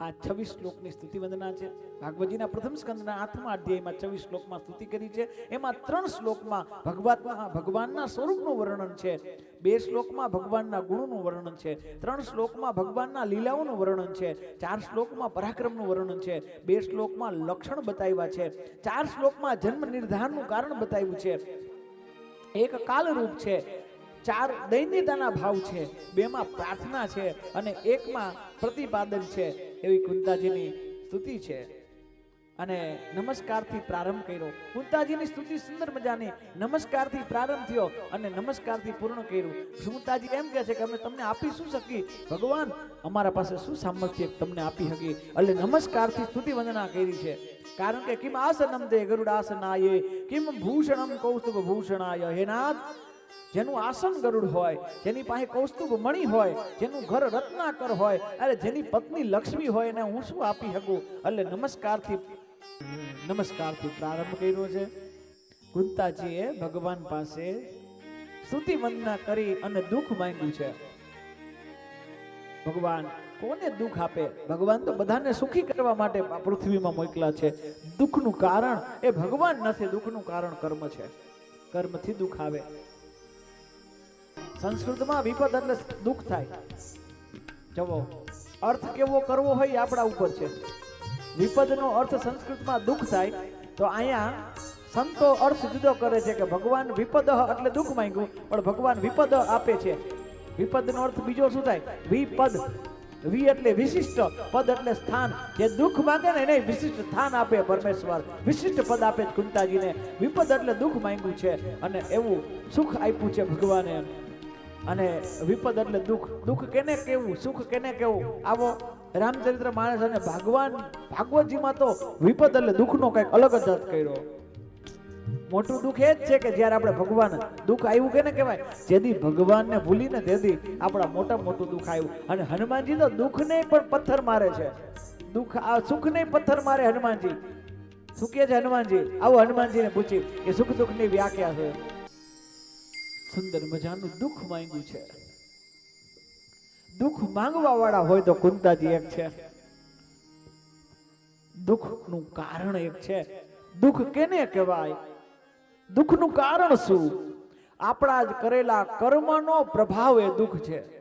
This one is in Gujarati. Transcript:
આ છવ્વીસ શ્લોકની સ્તુતિ વંદના છે. ભાગવતજીના પ્રથમ સ્કંદના આઠમા અધ્યાયમાં છવ્વીસ શ્લોકમાં સ્તુતિ કરી છે. એમાં ત્રણ શ્લોકમાં ભગવાનના ભગવાનના સ્વરૂપનું વર્ણન છે. બે શ્લોકમાં ભગવાનના ગુણોનું વર્ણન છે. ત્રણ શ્લોકમાં ભગવાનના લીલાઓનું વર્ણન છે. ચાર શ્લોકમાં પરાક્રમનું વર્ણન છે. બે શ્લોકમાં લક્ષણ બતાવ્યા છે. ચાર શ્લોકમાં જન્મ નિર્ધારનું કારણ બતાવ્યું છે. એક કાલરૂપ છે. ચાર દૈન્યતાના ભાવ છે. બેમાં પ્રાર્થના છે. અને એકમાં પ્રતિપાદન છે. એવી કુંતાજીની સ્તુતિ છે. અને નમસ્કારથી પ્રારંભ કર્યો. કુંતાજીની સ્તુતિ સુંદર મજાની નમસ્કારથી પ્રારંભ થયો અને નમસ્કારથી પૂર્ણ કર્યું. કુંતાજી એમ કહે છે કે અમે તમને આપી શું શકી ભગવાન, અમારા પાસે શું સામર્થ્ય તમને આપી શકી એટલે નમસ્કારથી સ્તુતિ વંદના કરી છે. કારણ કે, કિમ આસનમ દે ગરુડાસનાય, કિમ ભૂષણમ કૌસ્તુભ ભૂષણાય હે નાથ જેનું આસન ગરુડ હોય, જેની પાસે કૌસ્તુભ મણી હોય, જેનું ઘર રત્નાકર હોય, અરે જેની પત્ની લક્ષ્મી હોય એને હું શું આપી શકું? એટલે નમસ્કારથી નમસ્કારથી પ્રારંભ કર્યો છે. કુંતાજીએ ભગવાન પાસે સ્તુતિ વંદના કરી અને દુઃખ માંગ્યું છે. ભગવાન, કોને દુઃખ આપે? ભગવાન તો બધાને સુખી કરવા માટે પૃથ્વીમાં મોકલા છે. દુઃખનું કારણ એ ભગવાન નથી, દુઃખનું કારણ કર્મ છે. કર્મથી દુઃખ આવે. સંસ્કૃતમાં વિપદ એટલે દુઃખ થાય. જવો અર્થ કેવો કરવો હોય આપણા ઉપર છે. વિપદનો અર્થ સંસ્કૃતમાં દુઃખ થાય, તો અહીંયા સંતો અર્થ જુદો કરે છે કે ભગવાન વિપદ એટલે દુઃખ માંગ્યું, પણ ભગવાન વિપદ આપે છે. વિપદનો અર્થ બીજો શું થાય? વિપદ. વી એટલે વિશિષ્ટ, પદ એટલે સ્થાન. જે દુઃખ માંગે ને એને વિશિષ્ટ સ્થાન આપે પરમેશ્વર. વિશિષ્ટ પદ આપે છે કુંતાજીને. વિપદ એટલે દુઃખ માંગ્યું છે અને એવું સુખ આપ્યું છે ભગવાને. અને વિપદ એટલે દુઃખ. દુઃખ કેને કેવું? સુખ કેને કેવું? આવો રામચરિત્ર માણસ અને ભગવાન, ભાગવતજીમાં તો વિપદ એટલે દુઃખનો કંઈક અલગ જ અર્થ કર્યો. મોટું દુઃખ એ જ છે કે જ્યારે આપણે ભગવાન દુઃખ આવ્યું કેને કહેવાય? જેથી ભગવાનને ભૂલીને તેથી આપણા મોટા મોટું દુઃખ આવ્યું અને હનુમાનજી તો દુઃખને પણ પથ્થર મારે છે. દુઃખ, આ સુખને પથ્થર મારે હનુમાનજી. શું કહે છે હનુમાનજી? આવો હનુમાનજીને પૂછી કે સુખ દુઃખની વ્યાખ્યા છે. સુંદર મજાનું દુઃખ માંગ્યું છે. દુઃખ માંગવા વાળા હોય તો કુંતાજી એક છે. દુઃખનું કારણ એક છે. દુઃખ કેને કહેવાય? દુઃખનું કારણ શું? આપણા જ કરેલા કર્મનો પ્રભાવ એ દુઃખ છે.